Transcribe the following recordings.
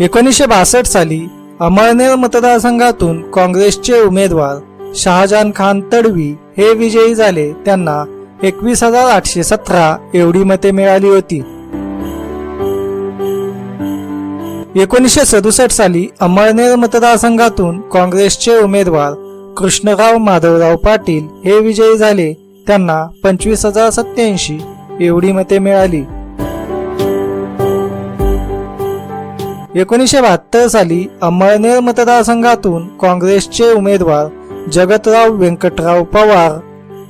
एकोणीसशे बासष्ट साली अमळनेर मतदारसंघातून काँग्रेसचे उमेदवार शहाजहान खान तडवी हे विजयी झाले. त्यांना एकवीस हजार आठशे सतरा एवढी मते मिळाली होती. एकोणीसशे सदुसष्ट साली अमळनेर मतदारसंघातून काँग्रेसचे उमेदवार कृष्णराव माधवराव पाटील हे विजयी झाले. त्यांना पंचवीस हजार सत्याऐंशी एवढी मते मिळाली. एकोणीसशे बहात्तर साली अंमळनेर मतदारसंघातून काँग्रेसचे उमेदवार जगतराव व्यंकटराव पवार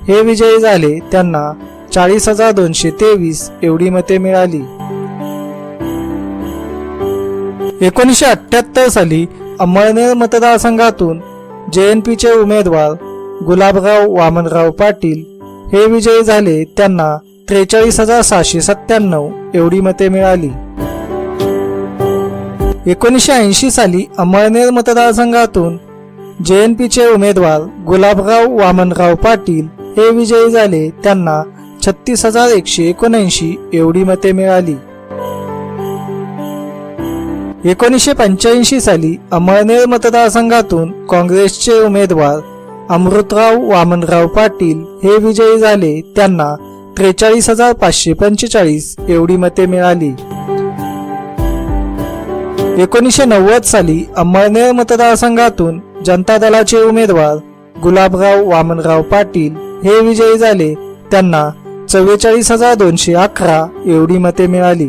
हे विजयी झाले. त्यांना चाळीस हजार दोनशे तेवीस एवढी मते मिळाली. एकोणीसशे अठ्ठ्याहत्तर साली अंमळनेर मतदारसंघातून जे एन पीचे उमेदवार गुलाबराव वामनराव पाटील हे विजयी झाले. त्यांना त्रेचाळीस हजार सहाशे सत्त्याण्णव एवढी मते मिळाली. एकोणीसशे ऐंशी साली अमळनेर मतदारसंघातून जे एन पीचे उमेदवार गुलाबराव वामनराव पाटील हे विजयी झाले. त्यांना छत्तीस हजार एकशे एकोणऐंशी एवढी मते मिळाली. एकोणीसशे पंच्याऐंशी साली अमळनेर मतदारसंघातून काँग्रेसचे उमेदवार अमृतराव वामनराव पाटील हे विजयी झाले. त्यांना त्रेचाळीस हजार पाचशे पंचेचाळीस एवढी मते मिळाली. एकोणीसशे नव्वद साली अंमळनेर मतदारसंघातून जनता दलाचे उमेदवार गुलाबराव वामनराव पाटील हे विजयी झाले. त्यांना चव्वेचाळीस हजार दोनशे अकरा एवढी मते मिळाली.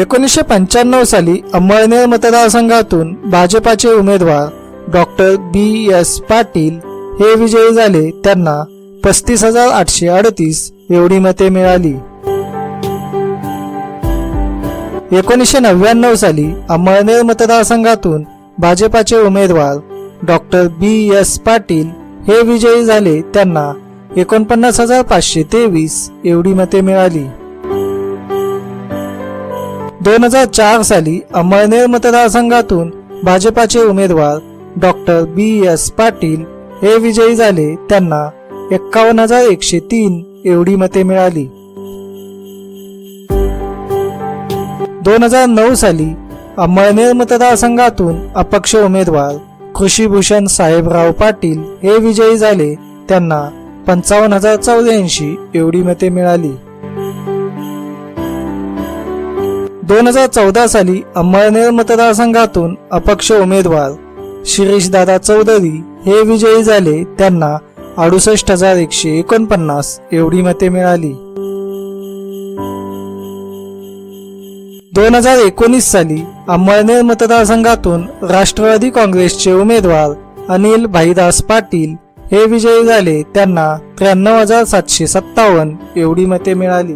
एकोणीसशे पंच्याण्णव साली अंमळनेर मतदारसंघातून भाजपाचे उमेदवार डॉक्टर बी एस पाटील हे विजयी झाले. त्यांना पस्तीस हजार आठशे अडतीस एवढी मते मिळाली. एकोणीसशे नव्याण्णव साली अमळनेर मतदारसंघातून भाजपाचे उमेदवार डॉक्टर बी एस पाटील हे विजयी झाले. त्यांना एकोणपन्नास हजार पाचशे तेवीस एवढी मते मिळाली. दोन हजार चार साली अमळनेर मतदारसंघातून भाजपाचे उमेदवार डॉक्टर बी एस पाटील हे विजयी झाले. त्यांना एक्कावन्न हजार एकशे तीन एवढी मते मिळाली. दोन हजार नऊ साली अंमळनेर मतदारसंघातून अपक्ष उमेदवार कृषीभूषण साहेबराव पाटील हे विजयी झाले. त्यांना पंचावन्न हजार चौऱ्याऐंशी एवढी मते मिळाली. दोन हजार चौदा साली अंमळनेर मतदारसंघातून अपक्ष उमेदवार शिरीषदादा चौधरी हे विजयी झाले. त्यांना अडुसष्ट हजार एकशे एकोणपन्नास एवढी मते मिळाली. दोन हजार एकोणीस साली अंमळनेर मतदारसंघातून राष्ट्रवादी काँग्रेसचे उमेदवार अनिल भाईदास पाटील हे विजयी झाले. त्यांना त्र्याण्णव हजार सातशे सत्तावन्न एवढी मते मिळाली.